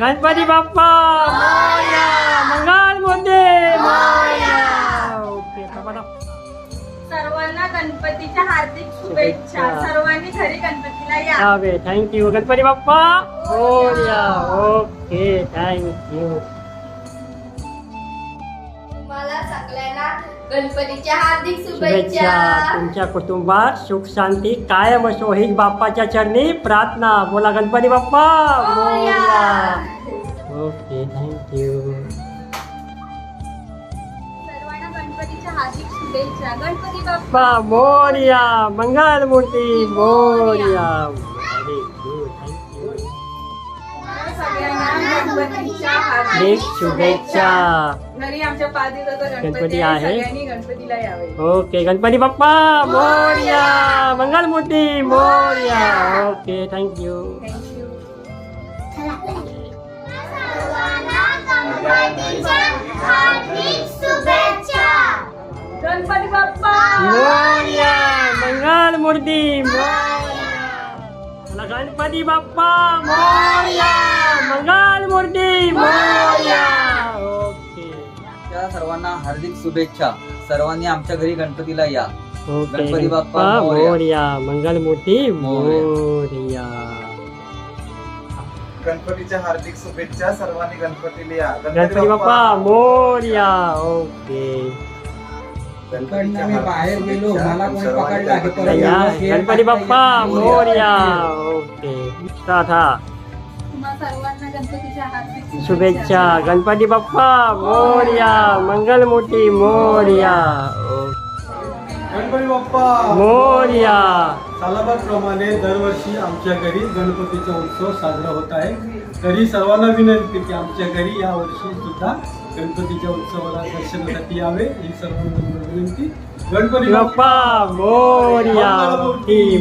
Ganpati Bappa! Mangal Morya okay सर्वांना गणपतीच्या हार्दिक शुभेच्छा. सर्वांनी घरी गणपतीला या. Thank you Ganpati Bappa! Morya okay. Thank you गणपतीच्या हार्दिक शुभेच्छा. तुमच्या कुटुंबात सुख शांती कायम असो. ही बाप्पाच्या चरणी प्रार्थना. बोला Ganpati Bappa. Morya okay thank you सर्वांना गणपतीच्या हार्दिक शुभेच्छा. गणपती बाप्पा. बाप्पा मोरया मंगल मूर्ती मोरया हार्दिक शुभेच्छा. घरी आमच्या पाच दिवसाचा गणपती आहे. आहे. सगळ्यांनी गणपतीला यावे. Okay Ganpati Bappa Morya Mangal Murti Morya. Okay thank you thank you Ganpati Bappa! Morya Mangal Murti Morya Ganpati बाप्पा मोरया मंगल मूर्ती मोरया. त्या सर्वांना हार्दिक शुभेच्छा. सर्वांनी आमच्या घरी गणपतीला या. ओके. गणपती बाप्पा मोरया. मोरया. मंगल मूर्ती मोरया. मोरया. गणपतीच्या हार्दिक शुभेच्छा. सर्वांनी गणपतीला या. गणपती बाप्पा मोरया. ओके. गणपतीच्या मी बाहेर हार्दिक गेलो, शुभेच्छा. मला कोणी सर्वांनी पकडलं की गणपतीला परत या. या, गणपती बाप्पा मोरया. ओके. हा तुम्हा सर्वांना गणपतीच्या हार्दिक शुभेच्छा. गणपती बाप्पा मोरया मंगल मूर्ती मोरया. गणपती बाप्पा. मोरया. सालाबादप्रमाणे दरवर्षी आमच्या घरी गणपतीचा उत्सव साजरा होत आहे. तरी सर्वांना विनंती की आमच्या घरी या वर्षी सुद्धा गणपतीच्या उत्सवाला दर्शनासाठी यावे. ही सर्वांना विनंती. गणपती बाप्पा. मोरया मूर्ती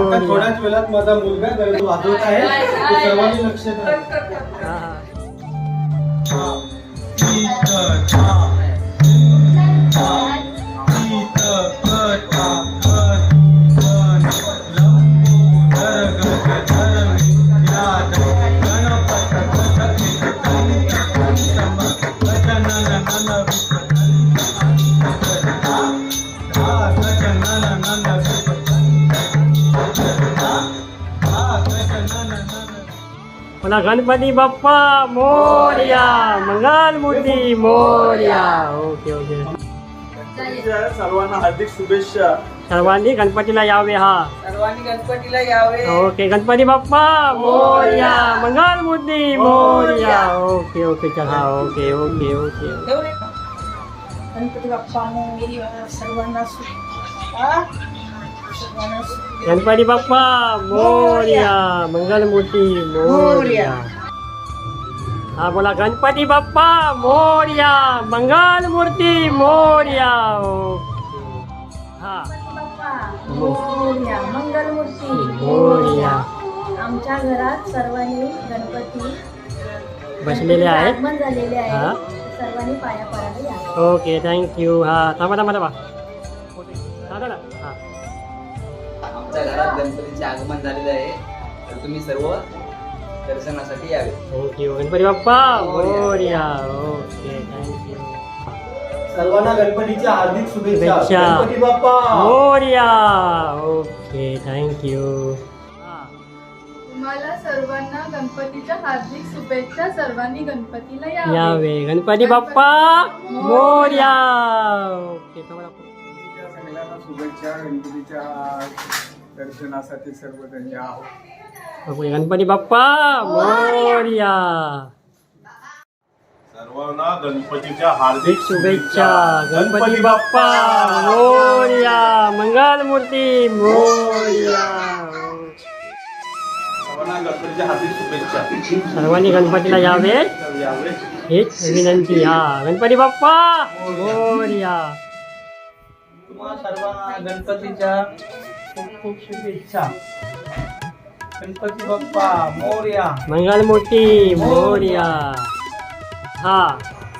आता थोड्याच वेळात माझा मुलगा गणपती वाजवत आहे. ते सर्वांनी लक्ष द्या. हा. मला गणपती बाप्पा मोरया मंगल मूर्ती मोरया ओके ओके गणपतीच्या सर्वांना हार्दिक शुभेच्छा सर्वांनी गणपतीला यावे हा सर्वांनी गणपतीला यावे okay Ganpati Bappa Morya Mangal Murti Morya okay okay चला okay okay okay Ganpati Bappa Morya सर्वांना गणपती बाप्पा मोरया मंगल मूर्ती मोरया हा बोला गणपती बाप्पा मोरया मंगल मूर्ती मोरया. हा. बाप्पा मोरया आमच्या घरात सर्वांनी गणपती बसलेले आहेत. आगमन झालेले हा. आहे सर्वांनी पाया पडायला या. ओके थँक्यू हा थांबा थांबा थांबा. थांबा ना हा. आमच्या घरात गणपतीचे आगमन झालेले आहे. तर तुम्ही सर्व दर्शनासाठी यावे. Thank you Ganpati Bappa? Morya okay thank you सर्वांना गणपतीच्या हार्दिक शुभेच्छा. शुभेच्छा. Ganpati Bappa. Morya okay thank you तुम्हाला सर्वांना गणपतीच्या हार्दिक शुभेच्छा. सर्वांनी गणपतीला या यावे. गणपती बाप्पा मोरया ओके सगळ्यांना शुभेच्छा. गणपतीच्या दर्शनासाठी सर्वजण या. ओके गणपती बाप्पा मोरया. सर्वांना गणपतीच्या हार्दिक शुभेच्छा. गणपती बाप्पा मोरया. मंगल मूर्ती मोरया. सर्वांना गणपतीच्या हार्दिक शुभेच्छा. सर्वांनी गणपतीला यावे. हेच विनंती. हा गणपती बाप्पा मोरया. तुम्हा सर्वांना गणपतीच्या खूप खूप शुभेच्छा. गणपती बाप्पा मोर्या. मंगल मूर्ती मोरया. हा.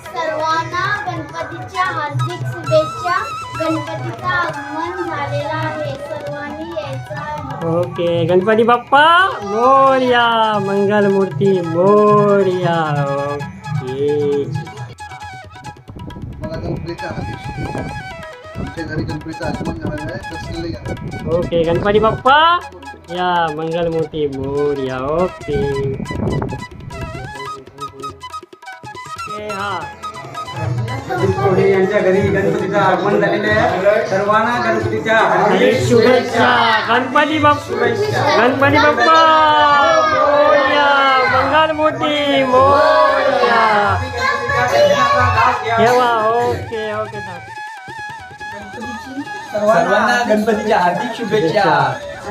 सर्वांना गणपतीच्या हार्दिक शुभेच्छा. गणपतीचं आगमन झालेलं आहे. सर्वांनी यायचं आहे ओके. गणपती बाप्पा मोर्या. मंगल मूर्ती मोर्या. ओके. मला गणपतीचा आदेश आमच्या घरी गणपतीचं आगमन झालेलं आहे. दर्शनाला या ओके. गणपती बाप्पा या मंगल मूर्ती मोर्या ओके ओके, हा कोणी यांच्या घरी गणपतीचं आगमन झालेलं आहे सर्वांना गणपतीच्या हार्दिक शुभेच्छा गणपती बाप्पा गणपती बाप्पा मोर्या मंगल मूर्ती मोर्या ठेवा ओके ओके सर्वांना गणपतीच्या हार्दिक शुभेच्छा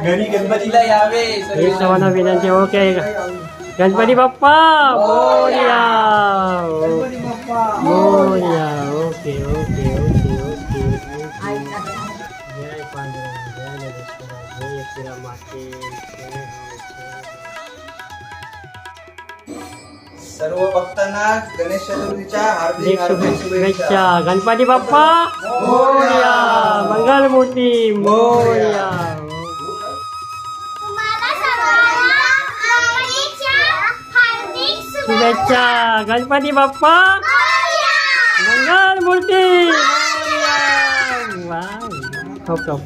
घरी गणपतीला यावे हे सर्व सर्वांना विनंती okay Ganpati Bappa Morya Morya okay okay okay okay जय पांडुरंग जय नरेश्वर जय एकविरा माते जय हो, जय सर्व भक्तांना गणेश चतुर्थीच्या हार्दिक हार्दिक हार्दिक शुभेच्छा शुभेच्छा गणपती बाप्पा मोर्या मंगलमूर्ती मोर्या शुभेच्छा गणपती बाप्पा मंगलमूर्ती मोरया. वा हो हो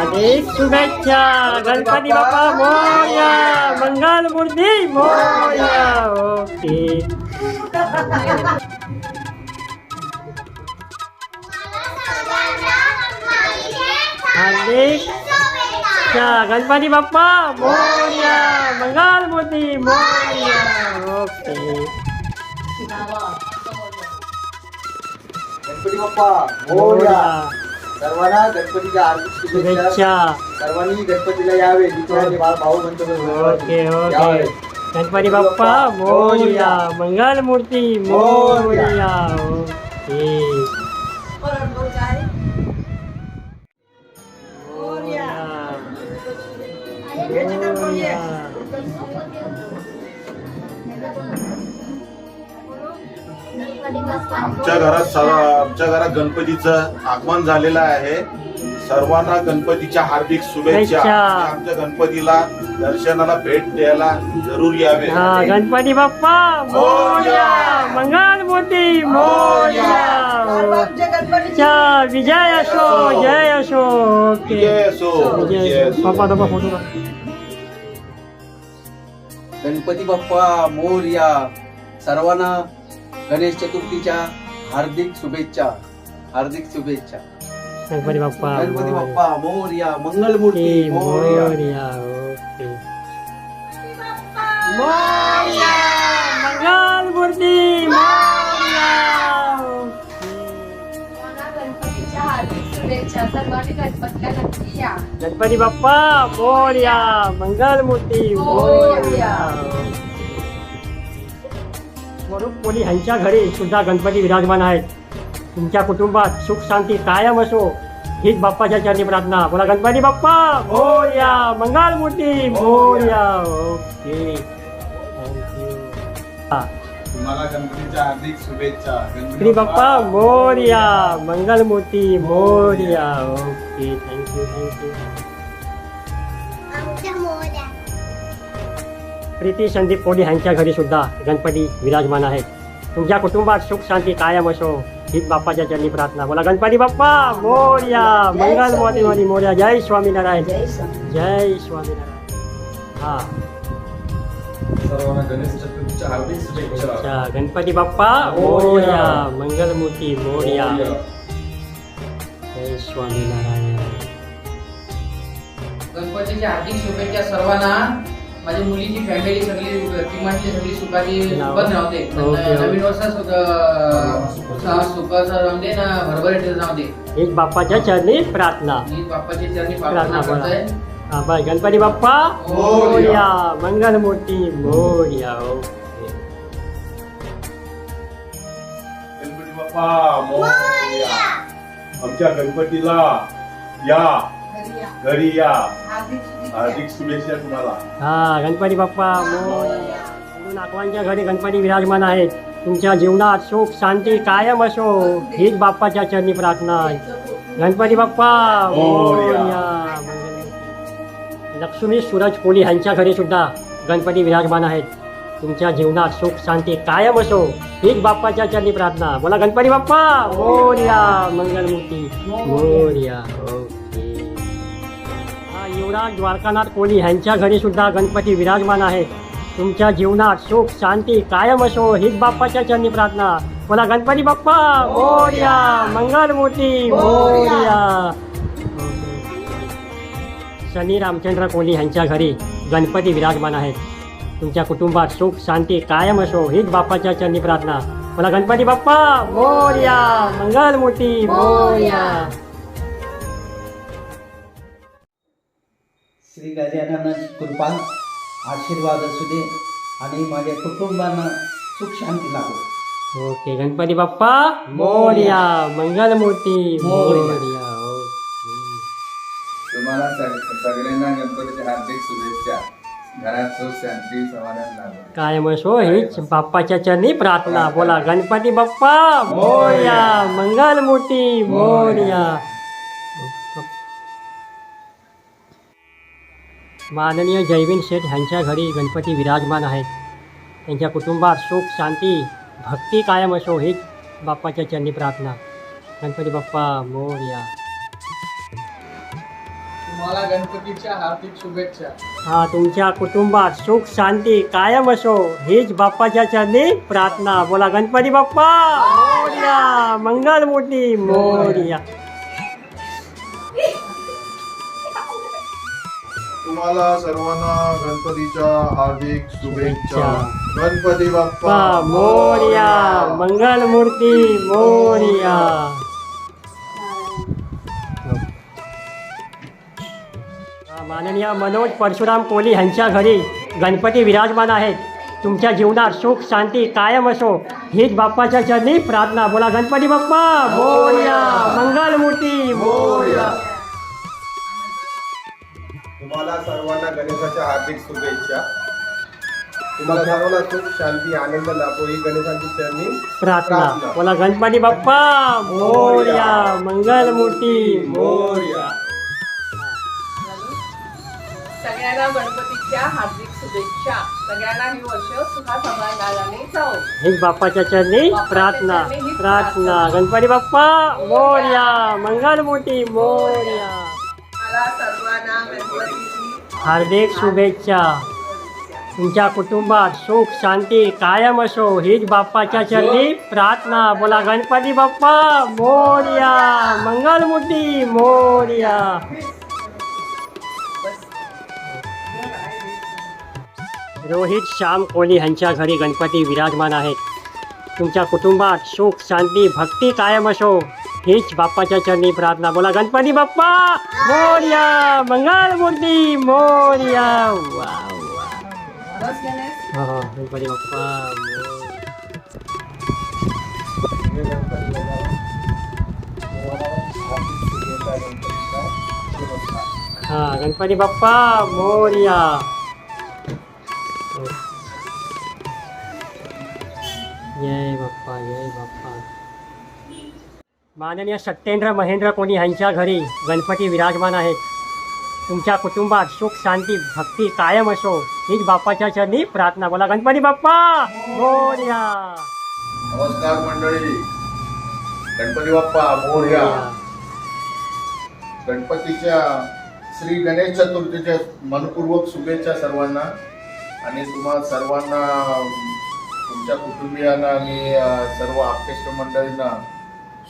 अधिक शुभेच्छा गणपती बाप्पा मोर्या मंगलमूर्ती मोर्या ओके हार्दिक शुभेच्छा गणपती बाप्पा मोर्या मंगलमूर्ती मोर्या ओके गणपती बाप्पा मोर्या सर्वांना गणपतीच्या हार्दिक शुभेच्छा शुभेच्छा सर्वांनी गणपतीला यावे मित्रांनी भाऊ भाऊ म्हणतो okay okay Ganpati Bappa Morya Mangalmurti Morya okay आमच्या घरात सर्व आमच्या घरात गणपतीचं आगमन झालेलं आहे. सर्वांना गणपतीच्या हार्दिक शुभेच्छा. शुभेच्छा. आमच्या गणपतीला दर्शनाला भेट द्यायला जरूर यावे. हा गणपती बाप्पा मोर्या मंगलमूर्ती मोर्या. चा विजय असो जय असो. ओके. विजय असो, विजय. बाप्पा बाप्पा फोटो काढ. गणपती बाप्पा मोर्या सर्वांना गणेश चतुर्थीच्या हार्दिक शुभेच्छा हार्दिक शुभेच्छा. गणपती बाप्पा गणपती. बाप्पा मोर्या मंगलमूर्ती मोर्या. मंगलमूर्ती गणपती बाप्पा मोर्या मंगलमूर्ती मोर्या. स्वरूप कोली ह्यांच्या घरी सुद्धा गणपती विराजमान आहेत? तुमच्या कुटुंबात सुख शांती कायम असो हीच बाप्पाच्या चरणी प्रार्थना. बोला Ganpati Bappa! Morya Mangalmurti Morya. Okay. Thank you तुम्हाला गणपतीच्या हार्दिक शुभेच्छा. Shri Bappa Morya Mangalmurti Morya. Okay. Thank you thank you Preeti Sandeep Koli ह्यांच्या घरी सुद्धा गणपती विराजमान आहेत. तुमच्या कुटुंबात सुख शांती कायम असो हीच बाप्पाच्या चरणी प्रार्थना. बोला गणपती बाप्पा मोर्या मंगल मोती मोर्या. जय स्वामीनारायण. जय स्वामीनारायण. हा. सर्वांना गणेश चतुर्थीच्या हार्दिक शुभेच्छा. अच्छा गणपती बाप्पा मोर्या मंगलमूर्ती मोर्या. जय स्वामीनारायण. गणपतीच्या हार्दिक शुभेच्छा सर्वांना. माझ्या मुलीची फॅमिली सगळी किंमतची सगळी नाव. सुखद राहते. नवीन वर्षात राहून दे ना भरभरीत राहून दे. हीच बाप्पाच्या चरणी प्रार्थना. मी बाप्पाची चरणी प्रार्थना करतोय. हा बाय गणपती बाप्पा. मोर्या. मंगलमूर्ती मोर्या गणपती बाप्पा मोरया. आमच्या गणपतीला या घरी या हार्दिक शुभेच्छा. तुम्हाला. हा गणपती बाप्पा मोरया नागवांच्या घरी गणपती विराजमान आहेत तुमच्या जीवनात सुख शांती कायम असो. हीच बाप्पाच्या चरणी प्रार्थना आहे. गणपती बाप्पा मोरया. लक्ष्मी सूरज कोली यांच्या घरी सुद्धा गणपती विराजमान आहेत. तुमच्या जीवनात सुख शांती कायम असो. हीच बाप्पाच्या चरणी प्रार्थना. बोला गणपती बाप्पा मोर्या. मंगलमूर्ती मोर्या. ओके द्वारकानाथ कोली ह्यांच्या घरी सुद्धा गणपती विराजमान आहेत तुमच्या जीवनात सुख शांती कायम असो हीच बाप्पाच्या चरणी प्रार्थना. बोला गणपती बाप्पा मोर्या मंगलमूर्ती मोर्या. शनी रामचंद्र कोली ह्यांच्या घरी गणपती विराजमान आहेत. तुमच्या कुटुंबात सुख शांती कायम असो हीच बाप्पाच्या चरणी प्रार्थना. बोला गणपती बाप्पा मोर्या मंगलमूर्ती मोर्या. श्री गजाननाची कृपा आशीर्वाद असू दे आणि माझ्या कुटुंबांना सुख शांती लाभो. ओके गणपती बाप्पा. मोर्या. मंगलमूर्ती. मोर्या. ओके. तुम्हाला सग- सगळ्यांना गणपतीच्या हार्दिक शुभेच्छा. घरात सुख शांती समाधान लाभो. कायम असो हीच बाप्पाच्या चरणी प्रार्थना. बोला गणपती बाप्पा. मोर्या. मंगलमूर्ती. मोर्या. माननीय जयवीन शेठ ह्यांच्या घरी गणपती विराजमान आहेत. त्यांच्या कुटुंबात सुख शांती भक्ती कायम असो हीच बाप्पाच्या चरणी प्रार्थना. गणपती बाप्पा मोर्या. तुम्हाला गणपतीच्या हार्दिक शुभेच्छा. हा तुमच्या कुटुंबात सुख शांती कायम असो हीच बाप्पाच्या चरणी प्रार्थना. बोला गणपती बाप्पा मोर्या. मंगलमूर्ती मोर्या. तुम्हाला सर्वांना गणपतीच्या हार्दिक शुभेच्छा. गणपती बाप्पा मोर्या मंगलमूर्ती मोर्या. माननीय मनोज परशुराम कोहली यांच्या घरी गणपती विराजमान आहेत. तुमच्या जीवनात सुख शांती कायम असो. हीच बाप्पाच्या चरणी प्रार्थना. बोला गणपती बाप्पा मोर्या मंगलमूर्ती. गणेशाच्या हार्दिक शुभेच्छा. तुम्हाला सर्वांना सुख शांती आनंद लाभो. ही गणेशाची चरणी प्रार्थना. बोला गणपती बाप्पा. मोर्या. मंगलमूर्ती. मोर्या. सगळ्यांना गणपतीच्या हार्दिक शुभेच्छा. सगळ्यांना ही वर्ष सुखा समाधानाने जाओ हेच बाप्पाच्या चरणी प्रार्थना. प्रार्थना. गणपती बाप्पा. मोर्या. मंगलमूर्ती. मोर्या. मला सर्वांना गणपतीची हार्दिक शुभेच्छा. तुमच्या कुटुंबात सुख शांती कायम असो. हीच बाप्पाच्या चरणी प्रार्थना. बोला गणपती बाप्पा मोर्या. मंगलमूर्ती मोर्या. रोहित श्याम कोहली यांच्या घरी गणपती विराजमान आहेत. तुमच्या कुटुंबात सुख शांती भक्ती कायम असो. हीच बाप्पाच्या चरणी प्रार्थना बोला गणपती बाप्पा मोर्या मंगलमूर्ती मोर्या वा वा बस गणेश हो हो गणपती बाप्पा मोरया. हा गणपती बाप्पा मोर्या जय बाप्पा जय बाप्पा माननीय सत्येंद्र महेंद्र कोणी यांच्या घरी गणपती विराजमान आहेत. तुमच्या कुटुंबात सुख शांती भक्ती कायम असो. हीच बाप्पाच्या चरणी प्रार्थना. बोला गणपती बाप्पा! मोर्या नमस्कार मंडळी. गणपती बाप्पा मोर्या गणपतीच्या श्री गणेश चतुर्थीच्या मनपूर्वक शुभेच्छा सर्वांना. आणि तुम्हा सर्वांना तुमच्या कुटुंबियांना आणि सर्व आप्तेष्ट मंडळींना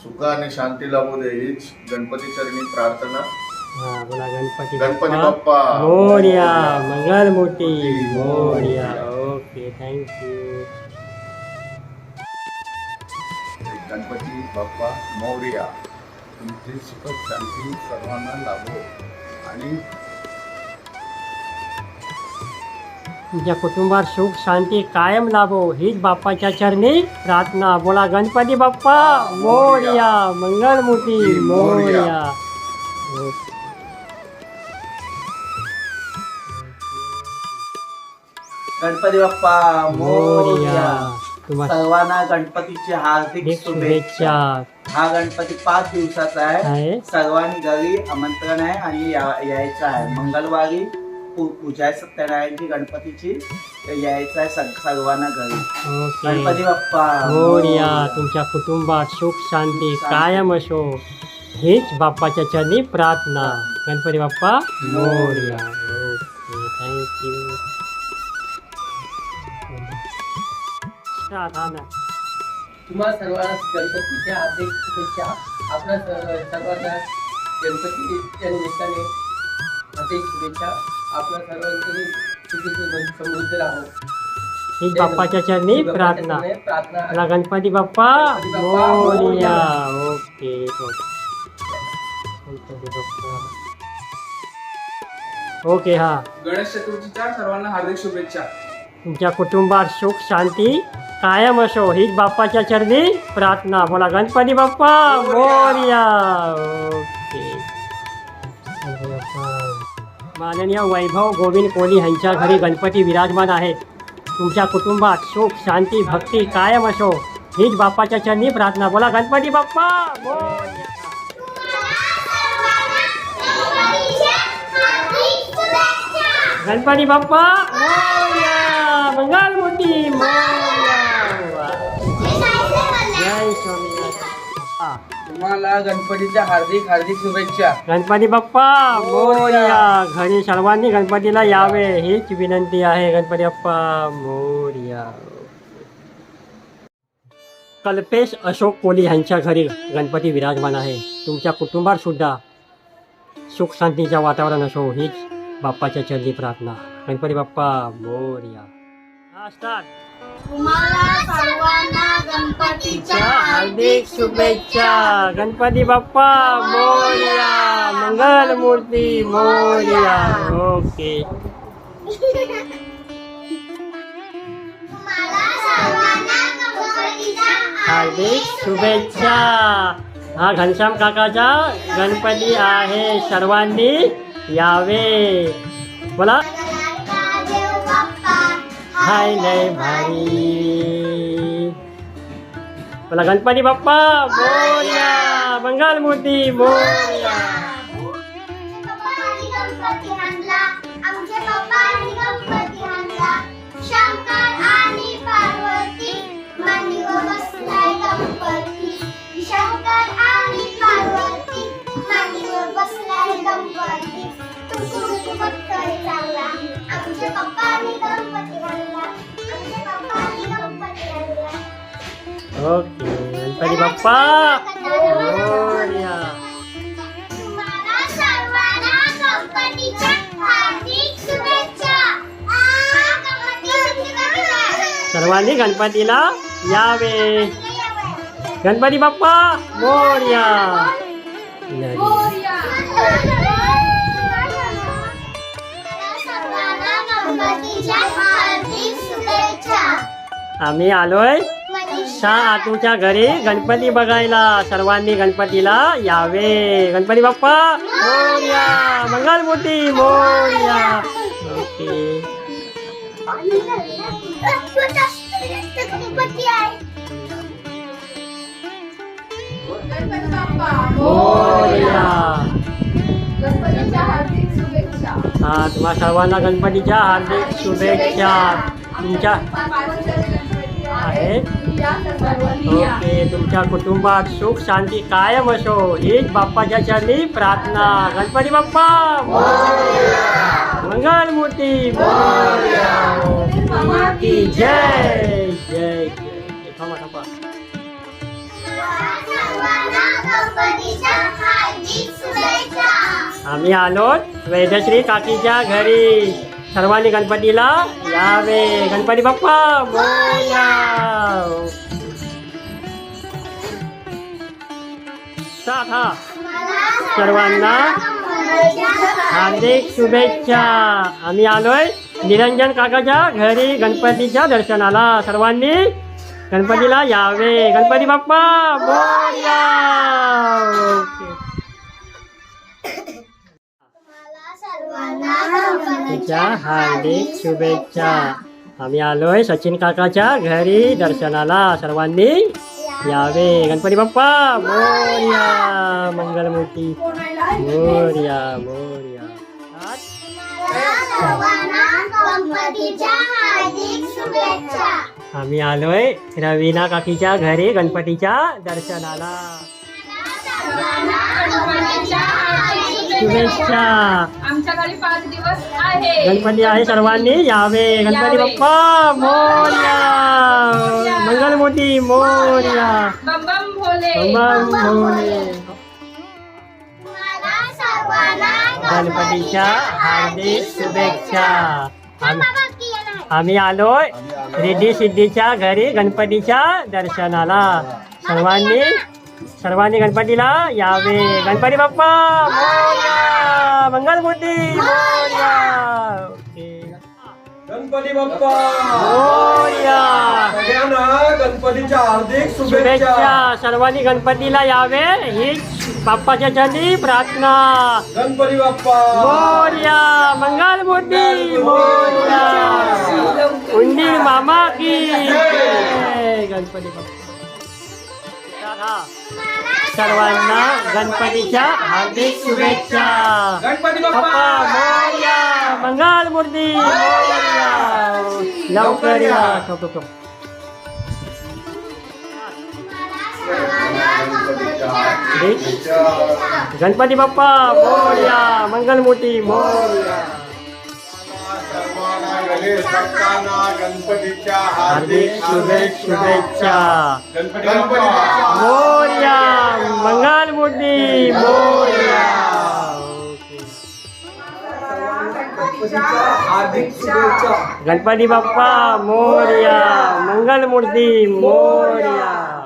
सुख आणि शांती लाभू दे हीच गणपती चरणी प्रार्थना. हा बोला Ganpati Ganpati Bappa. Morya Mangalmurti Morya. Okay thank you Ganpati Bappa Morya. तुमची सुख शांती सर्वांना लाभो. आणि तुमच्या कुटुंबात सुख शांती कायम लाभो. हीच बाप्पाच्या चरणी प्रार्थना. बोला गणपती बाप्पा. मोर्या. मंगलमूर्ती मोर्या. गणपती बाप्पा मोर्या. तुम्हाला सर्वांना गणपतीची हार्दिक शुभेच्छा. शुभेच्छा. हा गणपती पाच दिवसाचा आहे. आहे. सर्वांनी घरी आमंत्रण आहे आणि या- यायचं आहे. मंगळवारी पू- पूजा आहे सत्यनारायणची गणपतीची यायचं आहे सग- सर्वांना घरी. गणपती बाप्पा. मोर्या तुमच्या कुटुंबात सुख शांती कायम असो. हीच बाप्पाच्या चरणी प्रार्थना. Ganpati Bappa. Morya okay thank you तुम्हाला सर्वांना गणपतीच्या हार्दिक शुभेच्छा. आपल्या सर्व- सर्वांना गणपतीच्या निमित्ताने हार्दिक शुभेच्छा. आपल्या सर्वांकडे सुखी समृद्ध राहो। हीच बाप्पाच्या चरणी प्रार्थना। प्रार्थना। गणपती बाप्पा? मोर्या। ओके ओके हा। गणेश चतुर्थीच्या सर्वांना हार्दिक शुभेच्छा। तुमच्या कुटुंबात सुख शांती कायम असो. हीच बाप्पाच्या चरणी प्रार्थना. बोला गणपती बाप्पा मोर्या। माननीय वैभव गोविंद कोहली यांच्या घरी गणपती विराजमान आहेत तुमच्या कुटुंबात सुख शांती भक्ती कायम असो. हीच बाप्पाच्या चरणी प्रार्थना. बोला गणपती बाप्पा! गणपती बाप्पा! मोरया मंगलमूर्ती तुम्हाला गणपतीच्या हार्दिक हार्दिक शुभेच्छा. गणपती बाप्पा मोरया. घरी सर्वांनी गणपतीला यावे हीच विनंती आहे गणपती बाप्पा मोरया. कल्पेश अशोक कोली यांच्या घरी गणपती विराजमान आहे. तुमच्या कुटुंबात सुद्धा सुख शांतीचं वातावरण असो हीच बाप्पाच्या चरणी प्रार्थना. गणपती बाप्पा मोरया. हा, start. तुम्हाला सर्वांना गणपतीच्या हार्दिक शुभेच्छा. गणपती बाप्पा मोरया मंगल मूर्ती मोरया. ओके. हार्दिक शुभेच्छा. हा घनश्याम काकाचा गणपती आहे. सर्वांनी यावे. बोला. हाय लय भारी मला गणपती बाप्पा मोरया बंगाल मूर्ती मोरया शंकर आणि पार्वती मांडीवर बसलाय गणपती. शंकर आणि पार्वती मांडीवर बसलाय गणपती तुमचं बघतोय चांगला आमचे पप्पांनी गणपती आणला आमचे पप्पांनी गणपती आणला ओके गणपती बाप्पा मोरया तुम्हाला सर्वांना गणपतीच्या हार्दिक शुभेच्छा आ, गणपती सुट्टी सर्वांनी गणपतीला यावे गणपती बाप्पा मोरया सर्वांना आम्ही आलोय मनीषा शाह आतूच्या घरी. गणपती बघायला. सर्वांनी गणपतीला यावे. गणपती बाप्पा मोरया. मंगलमूर्ती मोर्या. ओके. हा तुम्हा सर्वांना गणपतीच्या हार्दिक शुभेच्छा. तुमच्या आहे. ओके तुमच्या कुटुंबात सुख शांती कायम असो. हीच बाप्पाच्या चरणी प्रार्थना. गणपती बाप्पा! मंगलमूर्ती! जय जय जय. थांबा थांबा. आम्ही आलो वैद्यश्री काकीच्या घरी. सर्वांनी गणपतीला यावे. गणपती बाप्पा मोरया साथ हा सर्वांना हार्दिक शुभेच्छा. आम्ही आलोय निरंजन काकाच्या घरी गणपतीच्या दर्शनाला. सर्वांनी गणपतीला यावे. गणपती बाप्पा मोरया तिच्या हार्दिक शुभेच्छा. आम्ही आलोय सचिन काकाच्या घरी दर्शनाला सर्वांनी. यावे. गणपती बाप्पा मोर्या मंगलमूर्ती. मोर्या मोर्या. आम्ही आलोय रवीना काकीच्या घरी गणपतीच्या दर्शनाला. शुभेच्छा। आमच्याकडे पाच दिवस आहे. गणपती आहे सर्वांनी यावे. गणपती यावे. बाप्पा मोर्या. मंगलमूर्ती मोर्या. बम बम भोले. बम भोले गणपतीच्या हार्दिक शुभेच्छा. आम- आम्ही आलोय. रिद्धी सिद्धीच्या घरी गणपतीच्या दर्शनाला. सर्वांनी सर्वांनी गणपतीला यावे. गणपती बाप्पा मोरया. मंगलमूर्ती मोरया. ओके. गणपती बाप्पा. मोरया. सगळ्यांना गणपतीच्या हार्दिक शुभेच्छा. सर्वांनी गणपतीला यावे. ही बाप्पाच्या चरणी प्रार्थना. गणपती बाप्पा. मोर्या. मंगलमूर्ती मोर्या. उंडी मामा की. गणपती बाप्पा. सर्वांना गणपतीच्या हार्दिक शुभेच्छा. गणपती बाप्पा. मोर्या मंगलमूर्ती मोर्या. लवकर या. ठोक, ठोक, ठोक. गणपती बाप्पा मोर्या मंगलमूर्ती मोर्या. गणेश भक्तांना गणपतीच्या हार्दिक शुभेच्छा. शुभेच्छा. गणपती बाप्पा. मोर्या. मंगलमूर्ती मोर्या. ओके. हार्दिक शुभेच्छा. गणपती बाप्पा मोर्या. मंगलमूर्ती मोर्या.